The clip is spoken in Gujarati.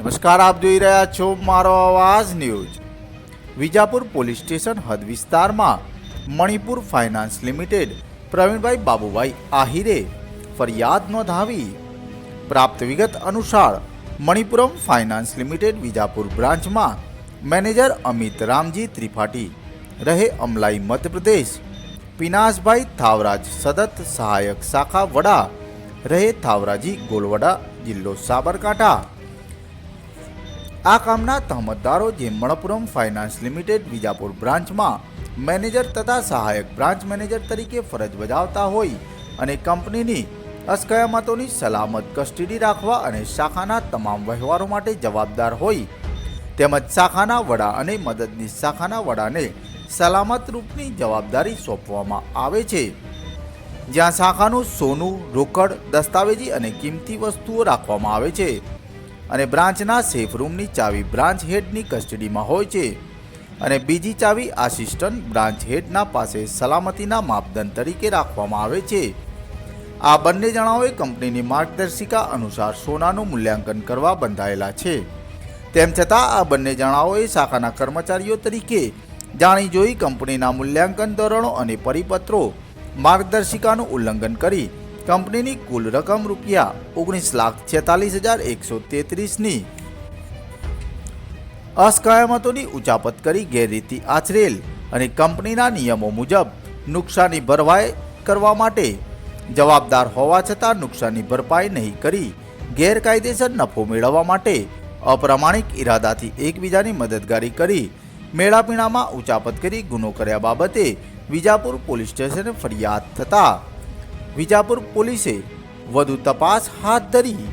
નમસ્કાર, આપ જોઈ રહ્યા છો મારો અવાજ ન્યૂઝ. વિજાપુર પોલીસ સ્ટેશન હદ વિસ્તારમાં મણિપુર ફાઇનાન્સ લિમિટેડ પ્રવીણભાઈ બાબુભાઈ આહિરે ફરિયાદ નોંધાવી. પ્રાપ્ત વિગત અનુસાર, મણિપુરમ ફાઇનાન્સ લિમિટેડ વિજાપુર બ્રાન્ચમાં મેનેજર અમિત રામજી ત્રિપાઠી, રહે અમલાઈ મધ્યપ્રદેશ, પિનાસભાઈ થાવરાજ સદત સહાયક શાખા વડા, રહે થાવરાજી ગોલવડા, જિલ્લો સાબરકાંઠા. આ કામના તહમતદારો જે મણપુરમ ફાઇનાન્સ લિમિટેડ વિજાપુર બ્રાન્ચમાં મેનેજર તથા સહાયક બ્રાન્ચ મેનેજર તરીકે ફરજ બજાવતા હોય અને કંપનીની અસ્કયામતોની સલામત કસ્ટડી રાખવા અને શાખાના તમામ વહેવારો માટે જવાબદાર હોય, તેમજ શાખાના વડા અને મદદનીશ શાખાના વડાને સલામત રૂપની જવાબદારી સોંપવામાં આવે છે. જ્યાં શાખાનું સોનું, રોકડ, દસ્તાવેજી અને કિંમતી વસ્તુઓ રાખવામાં આવે છે. અને બ્રાન્ચના સેફ રૂમની ચાવી બ્રાન્ચ હેડની કસ્ટડીમાં હોય છે. અને બીજી ચાવી આસિસ્ટન્ટ બ્રાન્ચ હેડના પાસે સલામતીના માપદંડ તરીકે રાખવામાં આવે છે. આ બંને જણાઓએ કંપનીની માર્ગદર્શિકા અનુસાર સોનાનું મૂલ્યાંકન કરવા બંધાયેલા છે. તેમ છતાં આ બંને જણાઓએ શાખાના કર્મચારીઓ તરીકે જાણી જોઈ કંપનીના મૂલ્યાંકન ધોરણો અને પરિપત્રો માર્ગદર્શિકાનું ઉલ્લંઘન કરી કંપનીની કુલ રકમ રૂપિયા ઓગણીસ લાખ છેતાલીસ હજાર એકસો તેત્રીસની અસ્કયામતોની ઉચાપત કરી ગેરરીતિ આચરેલ અને કંપનીના નિયમો મુજબ નુકસાની ભરવાઈ કરવા માટે જવાબદાર હોવા છતાં નુકસાની ભરપાઈ નહીં કરી ગેરકાયદેસર નફો મેળવવા માટે અપ્રામાણિક ઈરાદાથી એકબીજાની મદદગારી કરી મેળાપીણામાં ઉચાપત કરી ગુનો કર્યા બાબતે વિજાપુર પોલીસ સ્ટેશને ફરિયાદ થતા વિજાપુર પોલીસે વધુ તપાસ હાથ ધરી